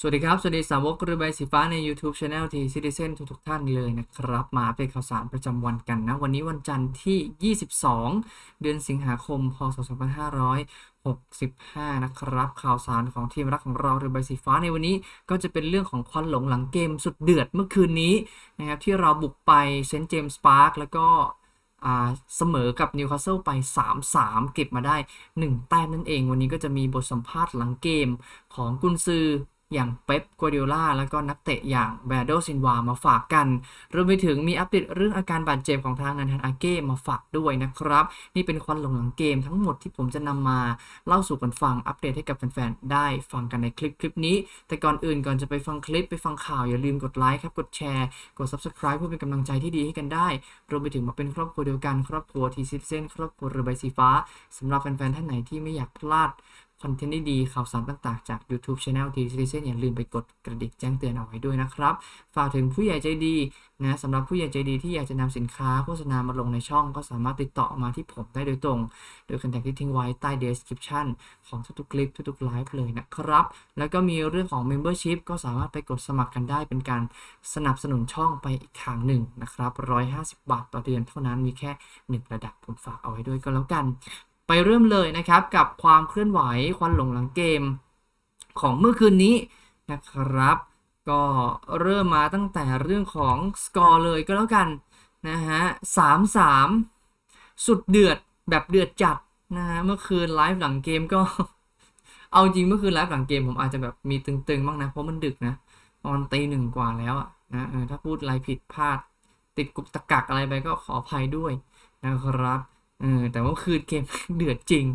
สวัสดีครับ สวัสดีสาวกเรือใบสีฟ้าใน YouTube Channel ทีซิติเซนทุกๆท่านเลยนะครับ มาเป็นข่าวสารประจำวันกันนะ วันนี้วันจันทร์ที่ 22 เดือนสิงหาคม พศ 2565 นะครับ ข่าวสารของทีมรักของเราเรือใบสีฟ้าในวันนี้ ก็จะเป็นเรื่องของควันหลงหลังเกมสุดเดือดเมื่อคืนนี้นะครับที่เราบุกไปเซนต์เจมส์พาร์คแล้วก็เสมอกับนิวคาสเซิลไป 3-3 เก็บมาได้ 1 แต้มนั่นเอง วันนี้ก็จะมีบทสัมภาษณ์หลังเกมของกุนซือ อย่างเป๊ปกัวเดียล่าแล้วก็นักเตะอย่างแบรโดซินวามาฝากกัน รวมไปถึงมีอัปเดตเรื่องอาการบาดเจ็บของทางนันทันอาเก้มาฝากด้วยนะครับ นี่เป็นควันหลงหลังเกมทั้งหมดที่ผมจะนำมาเล่าสู่กันฟังอัปเดตให้กับแฟนๆได้ฟังกันในคลิปคลิปนี้ แต่ก่อนอื่นก่อนจะไปฟังคลิปไปฟังข่าวอย่าลืมกดไลค์ครับกดแชร์กด subscribe เพื่อเป็นกำลังใจที่ดีให้กันได้ รวมไปถึงมาเป็นครอบครัวเดียวกันครอบครัวทีซิเซนครอบครัวเรือใบสีฟ้าสำหรับแฟนๆท่านไหนที่ไม่อยากพลาด คอนเทนต์ดีๆข่าวสารต่างๆ จาก YouTube Channel ทีซีเซนอย่าลืมไปกดกระดิ่งแจ้งเตือนเอาไว้ด้วยนะครับ ฝากถึงผู้ใหญ่ใจดีนะสำหรับผู้ใหญ่ใจดีที่อยากจะนำสินค้าโฆษณามาลงในช่อง ก็สามารถติดต่อมาที่ผมได้โดยตรง โดยคอนแทคที่ทิ้งไว้ใต้ description ของทุกๆคลิปทุกๆไลฟ์เลยนะครับ แล้วก็มีเรื่องของ Membership ก็สามารถไปกดสมัครกันได้เป็นการสนับสนุนช่องไปอีกทางหนึ่งนะครับ150 บาทต่อเดือนเท่านั้นมีแค่ 1 ระดับผมฝากเอาไว้ด้วยก็แล้วกัน ไปเริ่มเลยนะครับกับความเคลื่อนไหวควันหลงหลังเกม ของเมื่อคืนนี้นะครับ ก็เริ่มมาตั้งแต่เรื่องของสกอร์เลยก็แล้วกันนะฮะสามสามสุดเดือดแบบเดือดจัดนะฮะเมื่อคืนไลฟ์หลังเกมก็ เอาจริงเมื่อคืนไลฟ์หลังเกมผมอาจจะแบบมีตึงๆบ้างนะ เพราะมันดึกนะตอนตีหนึ่งกว่าแล้วอะนะถ้าพูดอะไรผิดพลาด ติดกุกตะกักอะไรไปก็ขออภัยด้วยนะครับ เออแต่ว่าคืนเกมเดือดจริง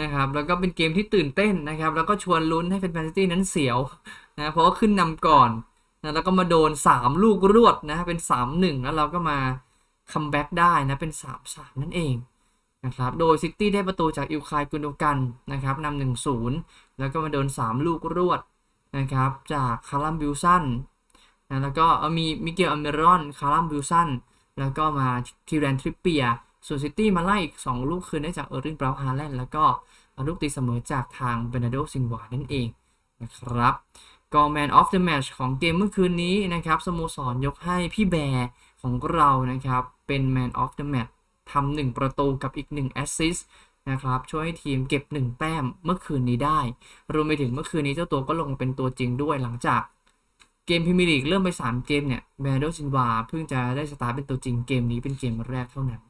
นะครับ แล้วก็เป็นเกมที่ตื่นเต้นนะครับ แล้วก็ชวนลุ้นให้แฟนซิตี้นั้นเสียวนะเพราะว่าขึ้นนำก่อนนะแล้วก็มาโดน 3 ลูกรวดนะเป็น 3-1 แล้วเราก็มาคัมแบ็กได้นะเป็น 3-3 นั่นเองนะครับโดยซิตี้ได้ประตูจากอิลคายกุนโดกันนะครับนำหนึ่งศูนย์แล้วก็มาโดน 3 ลูกรวดนะครับจากคาร์ลัมบิลสันนะแล้วก็เอามีมิเกลอเมรอนคาร์ลัมบิลสันแล้วก็มาคิวแรนทริปเปีย ส่วนซิตี้มาไล่อีก 2 ลูกคืนได้จากเออร์ริงบราวน์ฮาแลนด์แล้วก็ลูกตีเสมอจากทางเบนาโดซินวานั่นเองนะครับก็แมนออฟเดอะแมชของเกมเมื่อคืนนี้นะครับสโมสรยกให้พี่แบร์ของเรานะครับ เป็นแมนออฟเดอะแมชทำหนึ่งประตูกับอีก1แอสซิสนะครับช่วยให้ทีมเก็บ 1 แต้มเมื่อคืนนี้ได้ รวมไปถึงเมื่อคืนนี้เจ้าตัวก็ลงเป็นตัวจริงด้วยหลังจากเกมพรีเมียร์ลีกเริ่มไป 3 เกมเนี่ยแบร์โดซินวาเพิ่งจะได้สตาร์เป็นตัวจริงเกมนี้เป็นเกมแรกเท่านั้น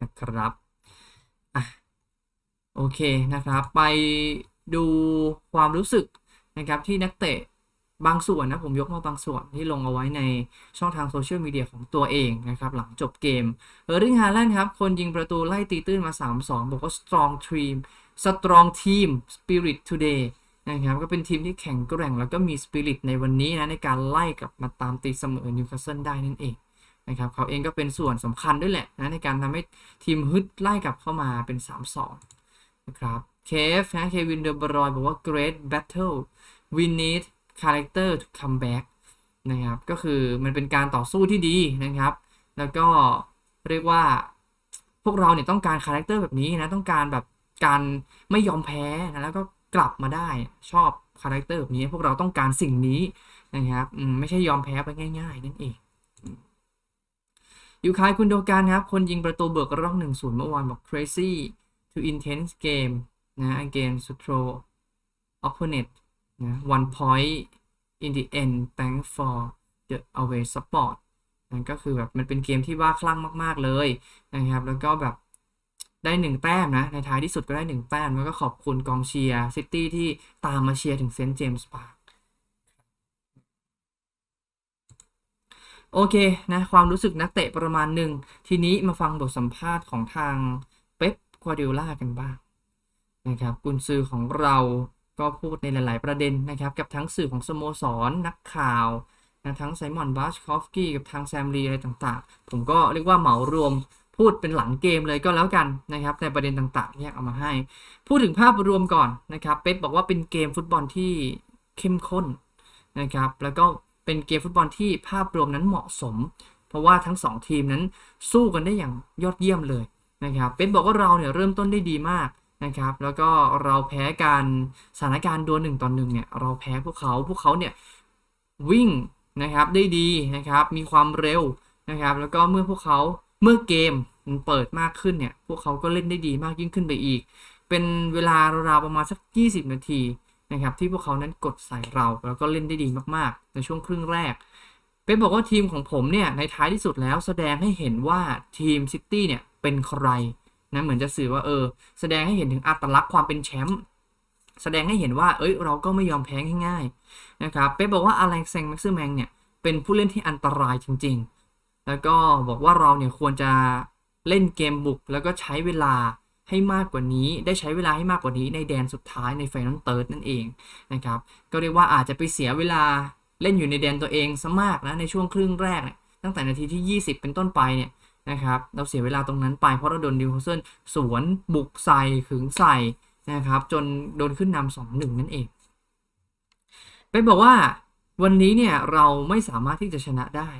นะครับอะโอเคนะครับ ไปดูความรู้สึกนะครับที่นักเตะบางส่วนนะผมยกมาบางส่วนที่ลงเอาไว้ในช่องทางโซเชียลมีเดียของตัวเองนะครับ หลังจบเกมเออร์ริงฮาแลนด์ครับ คนยิงประตูไล่ตีตื้นมา 3-2 บอกว่า strong team strong team spirit today นะครับก็เป็นทีมที่แข็งแกร่งแล้วก็มีสปิริตในวันนี้นะในการไล่กลับมาตามตีเสมอนิวคาสเซิลได้นั่นเอง นะครับเขาเองก็เป็นส่วนสำคัญด้วยแหละนะในการทำให้ทีมฮึดไล่กลับเข้ามาเป็น 3-2 นะครับเคฟนะเควินเดอร์บรอยบอกว่า great battle we need character to come back นะครับก็คือมันเป็นการต่อสู้ที่ดีนะครับ แล้วก็เรียกว่าพวกเราเนี่ยต้องการคาแรคเตอร์แบบนี้นะต้องการแบบการไม่ยอมแพ้นะแล้วก็กลับมาได้ชอบคาแรคเตอร์แบบนี้พวกเราต้องการสิ่งนี้นะครับไม่ใช่ยอมแพ้ไปง่าย ๆ นั่นเอง ยูคายคุณโดการครับ คนยิงประตูเบิกร่อง 1-0 เมื่อวานบอก crazy to intense game นะ against strong opponent นะ one point in the end thank for the away support นั่นก็คือแบบมันเป็นเกมที่บ้าคลั่งมาก ๆ เลยนะครับ แล้วก็แบบได้หนึ่งแต้มนะ ในท้ายที่สุดก็ได้หนึ่งแต้ม แล้วก็ขอบคุณกองเชียร์ซิตี้ที่ตามมาเชียร์ถึงเซนต์เจมส์พาร์ค โอเคนะความรู้สึกนักเตะประมาณหนึ่ง ทีนี้มาฟังบทสัมภาษณ์ของทางเป๊ปกัวเดล่ากันบ้างนะครับกุนซือของเราก็พูดในหลาย ๆ ประเด็นนะครับ กับทั้งสื่อของสโมสรนักข่าวนะทั้งไซมอนบาชคอฟกี้กับทางแซมลีอะไรต่างๆ ผมก็เรียกว่าเหมารวมพูดเป็นหลังเกมเลยก็แล้วกันนะครับในประเด็นต่างๆแยกเอามาให้ พูดถึงภาพรวมก่อนนะครับ เป๊ปบอกว่าเป็นเกมฟุตบอลที่เข้มข้นนะครับ แล้วก็ เป็นเกมฟุตบอลที่ภาพรวมนั้นเหมาะสม เพราะว่าทั้ง 2 ทีมนั้นสู้กันได้อย่างยอดเยี่ยมเลยนะครับเป็นบอกว่าเราเนี่ยเริ่มต้นได้ดีมากนะครับ แล้วก็เราแพ้การสถานการณ์ดวลหนึ่งต่อหนึ่งเนี่ยเราแพ้พวกเขาพวกเขาเนี่ยวิ่งนะครับได้ดีนะครับมีความเร็วนะครับ แล้วก็เมื่อพวกเขาเมื่อเกมมันเปิดมากขึ้นเนี่ยพวกเขาก็เล่นได้ดีมากยิ่งขึ้นไปอีก เป็นเวลาราวๆประมาณสัก 20 นาที นะครับที่พวกเขานั้นกดใส่เราแล้วก็เล่นได้ดีมากๆ ในช่วงครึ่งแรก เป็นบอกว่าทีมของผมเนี่ยในท้ายที่สุดแล้วแสดงให้เห็นว่าทีมซิตี้เนี่ยเป็นใครนะเหมือนจะสื่อว่าเออ แสดงให้เห็นถึงอัตลักษณ์ความเป็นแชมป์แสดงให้เห็นว่า เอ้ย เราก็ไม่ยอมแพ้ง่ายๆนะครับเป๊ปบอกว่าอเล็กซงแม็กซ์แมงเนี่ยเป็นผู้เล่นที่อันตรายจริง ๆ แล้วก็บอกว่าเราเนี่ยควรจะเล่นเกมบุกแล้วก็ใช้เวลา ให้มากกว่านี้ได้ใช้เวลาให้มากกว่านี้ในแดนสุดท้ายในไฟนอลเติร์ดนั่นเองนะครับก็เรียกว่าอาจจะไปเสียเวลาเล่นอยู่ในแดนตัวเองซะมากนะในช่วงครึ่งแรกเนี่ยตั้งแต่นาทีที่ 20 เป็นต้นไปเนี่ยนะครับเราเสียเวลาตรงนั้นไปเพราะเราโดนดิวคาเซิลสวนบุกใส่ขึงใส่นะครับจนโดนขึ้นนำสองหนึ่งนั่นเองไปบอกว่าวันนี้เนี่ยเราไม่สามารถที่จะชนะได้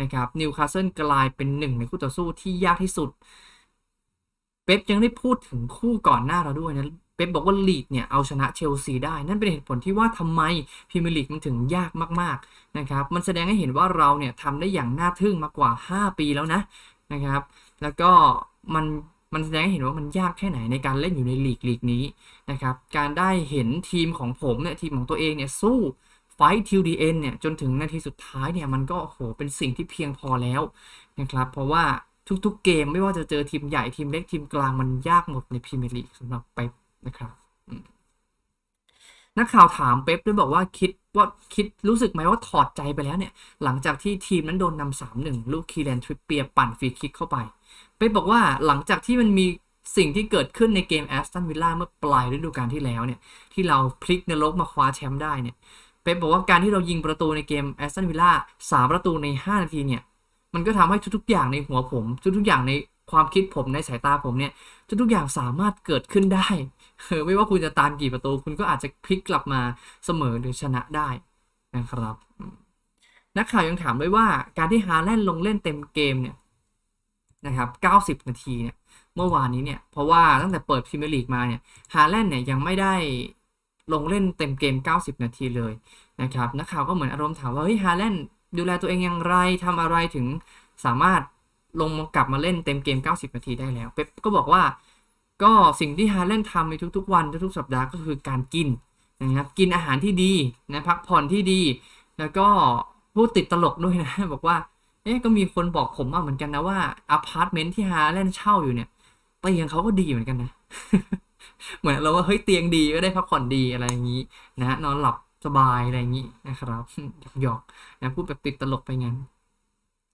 นะครับนิวคาสเซิลกลายเป็นหนึ่งในคู่ต่อสู้ที่ยากที่สุด เป๊ปยังได้พูดถึงคู่ก่อนหน้าเราด้วยนะเป๊ปบอกว่าลีดเนี่ยเอาชนะเชลซีได้ นั่นเป็นเหตุผลที่ว่าทำไมพรีเมียร์ลีกมันถึงยากมากๆนะครับมันแสดงให้เห็นว่าเราเนี่ยทำได้อย่างน่าทึ่งมากกว่า 5 ปีแล้วนะนะครับ แล้วก็มันมันแสดงให้เห็นว่ามันยากแค่ไหนในการเล่นอยู่ในลีกลีกนี้นะครับการได้เห็นทีมของผมเนี่ยทีมของตัวเองเนี่ยสู้ไฟท์ทิวดีเอ็นเนี่ยจนถึงนาทีสุดท้ายเนี่ยมันก็โหเป็นสิ่งที่เพียงพอแล้วนะครับเพราะว่า ทุกๆเกมไม่ว่าจะเจอทีมใหญ่ทีมเล็กทีมกลางมันยากหมดในพรีเมียร์ลีกสำหรับเป๊ปนะครับนักข่าวถามเป๊ปด้วยบอกว่าคิดว่าคิดรู้สึกไหมว่าถอดใจไปแล้วเนี่ย หลังจากที่ทีมนั้นโดนนำสามหนึ่งลูกคีแลนทริปเปียปั่นฟรีคิกเข้าไป เป๊ปบอกว่าหลังจากที่มันมีสิ่งที่เกิดขึ้นในเกมแอสตันวิลล่าเมื่อปลายฤดูกาลที่แล้วเนี่ย ที่เราพลิกนรกมาคว้าแชมป์ได้เนี่ยเป๊ปบอกว่าการที่เรายิงประตูในเกมแอสตันวิลล่าสามประตูใน 5 นาทีเนี่ย มันก็ทำให้ทุกๆอย่างในหัวผม ทุกๆอย่างในความคิดผมในสายตาผมเนี่ย ทุกๆอย่างสามารถเกิดขึ้นได้ไม่ว่าคุณจะตามกี่ประตู คุณก็อาจจะพลิกกลับมาเสมอหรือชนะได้นะครับ นักข่าวยังถามด้วยว่าการที่ฮาแลนด์ลงเล่นเต็มเกมเนี่ยนะครับ 90 นาทีเนี่ยเมื่อวานนี้เนี่ย เพราะว่าตั้งแต่เปิดพรีเมียร์ลีกมาเนี่ยฮาแลนด์เนี่ยยังไม่ได้ลงเล่นเต็มเกม 90 นาทีเลยนะครับ นักข่าวก็เหมือนอารมณ์ถามว่าเฮ้ยฮาแลนด์ ดูแลตัวเองอย่างไรทำอะไรถึงสามารถลงมากลับมาเล่นเต็มเกม 90 นาทีได้แล้ว เป๊ปก็บอกว่าก็สิ่งที่ฮาแลนทำในทุก ๆ วันทุกๆสัปดาห์ก็คือการกินนะครับกินอาหารที่ดีนะพักผ่อนที่ดี แล้วก็พูดติดตลกด้วยนะ บอกว่าเอ๊ะก็มีคนบอกผมมาเหมือนกันนะว่าอพาร์ตเมนต์ที่ฮาแลนเช่าอยู่เนี่ยเตียงเขาก็ดีเหมือนกันนะ เหมือนเราว่าเฮ้ยเตียงดีก็ได้พักผ่อนดีอะไรอย่างนี้นะฮะนอนหลับ สบายอะไรอย่างนี้นะครับหยอกๆนะพูดแบบติดตลกไปงั้น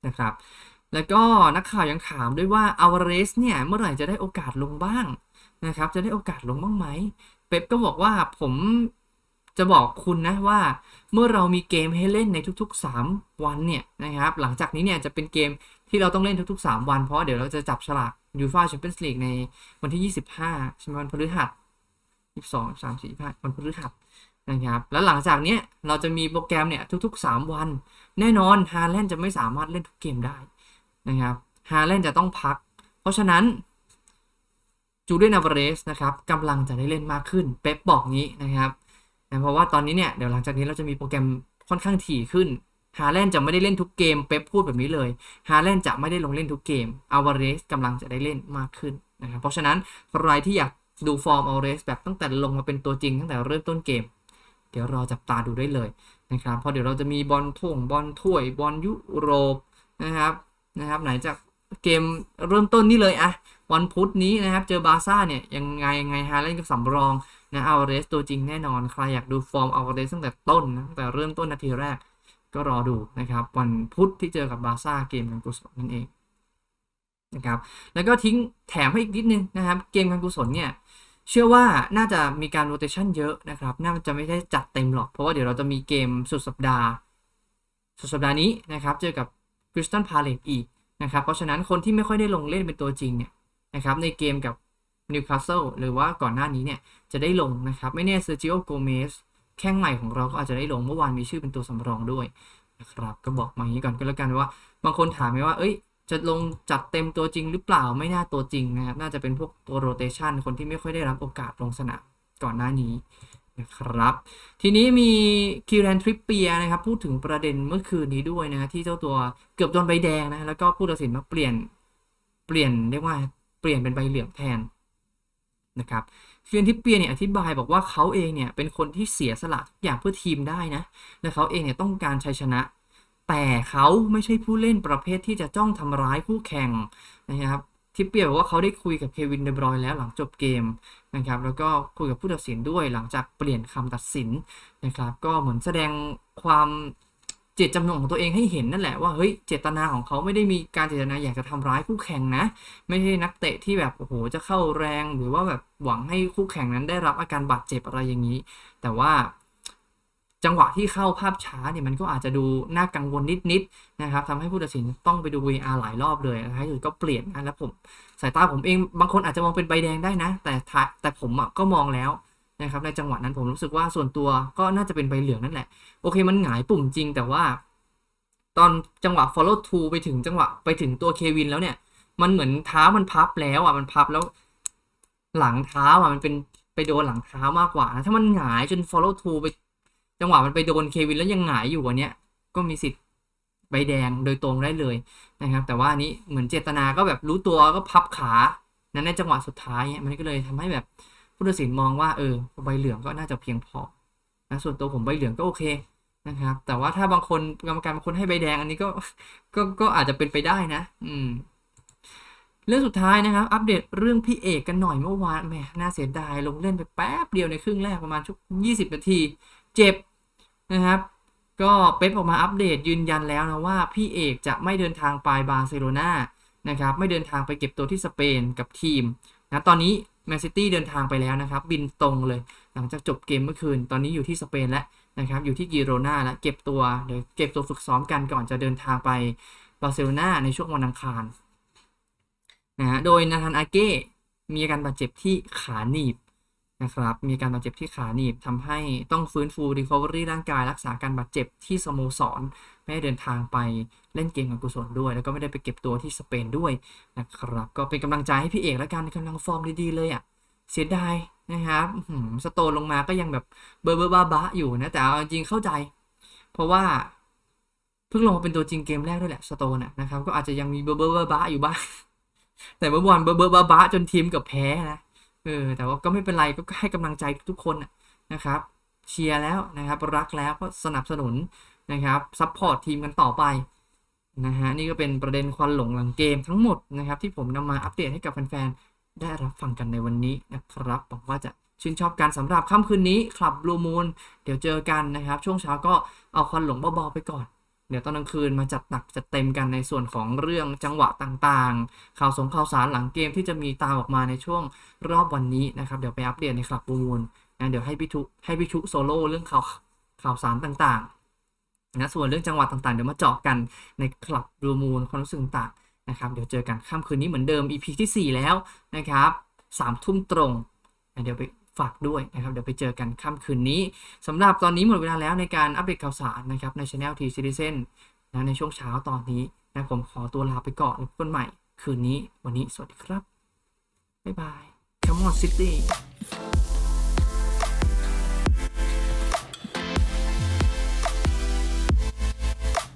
นะครับ แล้วก็นักข่าวยังถามด้วยว่าอาวาเรสเนี่ยเมื่อไหร่จะได้โอกาสลงบ้างนะครับ จะได้โอกาสลงบ้างไหมเป๊ปก็บอกว่าผมจะบอกคุณนะว่า เมื่อเรามีเกมให้เล่นในทุก ๆ 3 วันเนี่ยนะครับ หลังจากนี้เนี่ยจะเป็นเกมที่เราต้องเล่นทุก ๆ 3 วันเพราะเดี๋ยวเราจะจับฉลากยูฟ่าแชมเปี้ยนส์ลีกในวันที่ 25ใช่ไหมวันพฤหัส22 3 4 5วันพฤหัส นะครับ แล้วหลังจากเนี้ยเราจะมีโปรแกรมเนี่ยทุกๆ 3 วัน แน่นอนฮาแลนด์จะไม่สามารถเล่นทุกเกมได้นะครับฮาแลนด์จะต้องพัก เพราะฉะนั้นจูเลียนอเวเรสนะครับกำลังจะได้เล่นมากขึ้น เป๊ปบอกงี้นะครับนะเพราะว่าตอนนี้เนี่ยเดี๋ยวหลังจากนี้เราจะมีโปรแกรมค่อนข้างถี่ขึ้นฮาแลนด์จะไม่ได้เล่นทุกเกมเป๊ปพูดแบบนี้เลยฮาแลนด์จะไม่ได้ลงเล่นทุกเกมอเวเรสกำลังจะได้เล่นมากขึ้นนะครับเพราะฉะนั้นใครที่อยากดูฟอร์มอเวเรสแบบตั้งแต่ลงมาเป็นตัวจริงตั้งแต่เริ่มต้นเกม เดี๋ยวรอจับตาดูได้เลยนะครับเพราะเดี๋ยวเราจะมีบอลท่งบอลถ้วยบอลยุโรปนะครับนะครับไหนจากเกมเริ่มต้นนี่เลยอะวันพุธนี้นะครับ เจอบาซ่าเนี่ยยังไงยังไงฮาแลนด์กับสำรองนะอัลเรสตัวจริงแน่นอน ใครอยากดูฟอร์มอัลเรสตั้งแต่ต้นนะตั้งแต่เริ่มต้นนาทีแรกก็รอดูนะครับ วันพุธที่เจอกับบาซ่าเกมการกุศลนั่นเองนะครับแล้วก็ทิ้งแถมให้อีกนิดนึงนะครับ เกมการกุศลเนี่ย เชื่อว่าน่าจะมีการโรเตชันเยอะนะครับ น่าจะไม่ได้จัดเต็มหรอก เพราะว่าเดี๋ยวเราจะมีเกมสุดสัปดาห์ สุดสัปดาห์นี้นะครับ เจอกับคริสตันพาเลตอีกนะครับ เพราะฉะนั้นคนที่ไม่ค่อยได้ลงเล่นเป็นตัวจริงเนี่ยนะครับ ในเกมกับนิวคาสเซิลหรือว่าก่อนหน้านี้เนี่ยจะได้ลงนะครับ ไม่แน่เซอร์จิโอโกเมสแข้งใหม่ของเราก็อาจจะได้ลงเมื่อวานมีชื่อเป็นตัวสำรองด้วยนะครับ ก็บอกมาอย่างนี้ก่อนก็แล้วกันว่า บางคนถามไหมว่า เอ้ย จะลงจัดเต็มตัวจริงหรือเปล่าไม่น่าตัวจริงนะครับ น่าจะเป็นพวกตัวโรเตชันคนที่ไม่ค่อยได้รับโอกาสลงสนามก่อนหน้านี้นะครับ ทีนี้มีคิวแรนทริปเปียนะครับ พูดถึงประเด็นเมื่อคืนนี้ด้วยนะที่เจ้าตัวเกือบโดนใบแดงนะแล้วก็ผู้ตัดสินมาเปลี่ยนเปลี่ยนเรียกว่าเปลี่ยนเป็นใบเหลืองแทนนะครับคิวแรนทริปเปียเนี่ยอธิบายบอกว่าเขาเองเนี่ยเป็นคนที่เสียสละทุกอย่างเพื่อทีมได้นะและเขาเองเนี่ยต้องการชัยชนะ แต่เขาไม่ใช่ผู้เล่นประเภทที่จะจ้องทำร้ายคู่แข่งนะครับทิปเปียบอกว่าเขาได้คุยกับเควินเดบรอยแล้วหลังจบเกมนะครับแล้วก็คุยกับผู้ตัดสินด้วยหลังจากเปลี่ยนคำตัดสินนะครับก็เหมือนแสดงความเจตจำนงของตัวเองให้เห็นนั่นแหละว่าเฮ้ยเจตนาของเขาไม่ได้มีการเจตนาอยากจะทำร้ายคู่แข่งนะ ไม่ใช่นักเตะที่แบบโอ้โหจะเข้าแรงหรือว่าแบบหวังให้คู่แข่งนั้นได้รับอาการบาดเจ็บอะไรอย่างนี้ แต่ว่า จังหวะที่เข้าภาพช้าเนี่ยมันก็อาจจะดูน่ากังวลนิดๆนะครับทำให้ผู้ตัดสินต้องไปดู VR หลายรอบเลยท้ายสุดก็เปลี่ยนนะแล้วผมสายตาผมเองบางคนอาจจะมองเป็นใบแดงได้นะ แต่แต่ผมก็มองแล้วนะครับในจังหวะนั้นผมรู้สึกว่าส่วนตัวก็น่าจะเป็นใบเหลืองนั่นแหละ โอเคมันหงายปุ่มจริงแต่ว่า ตอนจังหวะ follow t o ไปถึงจังหวะไปถึงตัวเควินแล้วเนี่ย มันเหมือนเท้ามันพับแล้วอะมันพับแล้ว หลังเท้าอะมันเป็นไปโดนหลังเท้ามากกว่านะถ้ามันหงายจน follow t o ไป จังหวะมันไปโดนเควินแล้วยังหงายอยู่อันเนี้ยก็มีสิทธิ์ใบแดงโดยตรงได้เลยนะครับ แต่ว่านี้เหมือนเจตนาก็แบบรู้ตัวก็พับขานั้นในจังหวะสุดท้ายเนี่ยมันก็เลยทำให้แบบผู้ตัดสินมองว่าเออใบเหลืองก็น่าจะเพียงพอนะส่วนตัวผมใบเหลืองก็โอเคนะครับ แต่ว่าถ้าบางคนกรรมการบางคนให้ใบแดงอันนี้ก็ก็ก็อาจจะเป็นไปได้นะ อืมเรื่องสุดท้ายนะครับ อัปเดตเรื่องพี่เอกกันหน่อยเมื่อวานแหมน่าเสียดายลงเล่นไปแป๊บเดียวในครึ่งแรกประมาณชั่วยี่สิบนาที เจ็บ นะครับ ก็เป๊ปออกมาอัปเดตยืนยันแล้วนะว่าพี่เอกจะไม่เดินทางไปบาร์เซโลนานะครับไม่เดินทางไปเก็บตัวที่สเปนกับทีมนะตอนนี้แมนซิตี้เดินทางไปแล้วนะครับ บินตรงเลย หลังจากจบเกมเมื่อคืน ตอนนี้อยู่ที่สเปนแล้วนะครับอยู่ที่กิโรนาแล้วเก็บตัวเดี๋ยวเก็บตัวฝึกซ้อมกันก่อนจะเดินทางไปบาร์เซโลนาในช่วงวันอังคารนะฮะโดยนาธานอาเก้มีอาการบาดเจ็บที่ขาหนีบ นะครับ มีการบาดเจ็บที่ขาหนีบทำให้ต้องฟื้นฟู recovery ร่างกายรักษาการบาดเจ็บที่สโมสร ไม่ได้เดินทางไปเล่นเกมกับกุศลด้วย แล้วก็ไม่ได้ไปเก็บตัวที่สเปนด้วยนะครับ ก็เป็นกำลังใจให้พี่เอกแล้วกันกำลังฟอร์มดีๆเลยอะ่ะ เสียดายนะครับสโตนลงมาก็ยังแบบเบอร์เบอร์บ้าบ้าอยู่นะ แต่เอาจริงเข้าใจ เพราะว่าเพิ่งลงมาเป็นตัวจริงเกมแรกด้วยแหละสโตนนะนะครับ ก็อาจจะยังมีเบอร์เบอร์บ้าบ้าอยู่บ้าง แต่เมื่อวานเบอร์เบอร์บ้าบ้าจนทีมกับแพ้นะ เออแต่ว่าก็ไม่เป็นไรก็ให้กำลังใจทุกคนนะครับเชียร์แล้วนะครับรักแล้วก็สนับสนุนนะครับซัพพอร์ตทีมกันต่อไปนะฮะนี่ก็เป็นประเด็นควันหลงหลังเกมทั้งหมดนะครับที่ผมนำมาอัปเดตให้กับแฟนๆได้รับฟังกันในวันนี้นะครับหวังว่าจะชื่นชอบกันสำหรับค่ำคืนนี้คลับบลูมูนเดี๋ยวเจอกันนะครับ ช่วงเช้าก็เอาควันหลงเบาๆไปก่อน เดี๋ยวตอนกลางคืนมาจัดหนักจัดเต็มกันในส่วนของเรื่องจังหวะต่างๆ ข่าวสงข่าวสารหลังเกมที่จะมีตามออกมาในช่วงรอบวันนี้นะครับ เดี๋ยวไปอัปเดตในคลับบูมูลนะเดี๋ยวให้พี่ทุให้พี่ชุโซโล่เรื่องข่าวข่าวสารต่างๆนะส่วนเรื่องจังหวัดต่างๆ เดี๋ยวมาเจาะกันในคลับบูมูลความรู้สึกต่างนะครับเดี๋ยวเจอกันค่ำคืนนี้เหมือนเดิม EP ที่ 4 แล้วนะครับสามทุ่มตรงนะเดี๋ยวไป ฝากด้วยนะครับ เดี๋ยวไปเจอกันค่ำคืนนี้สำหรับตอนนี้หมดเวลาแล้วในการอัปเดตข่าวสารนะครับในช anel T Citizen นะในช่วงเช้าตอนนี้นะผมขอตัวลาไปก่อนแล้วพบกันใหม่คืนนี้ วันนี้สวัสดีครับ บ๊ายบาย Come on City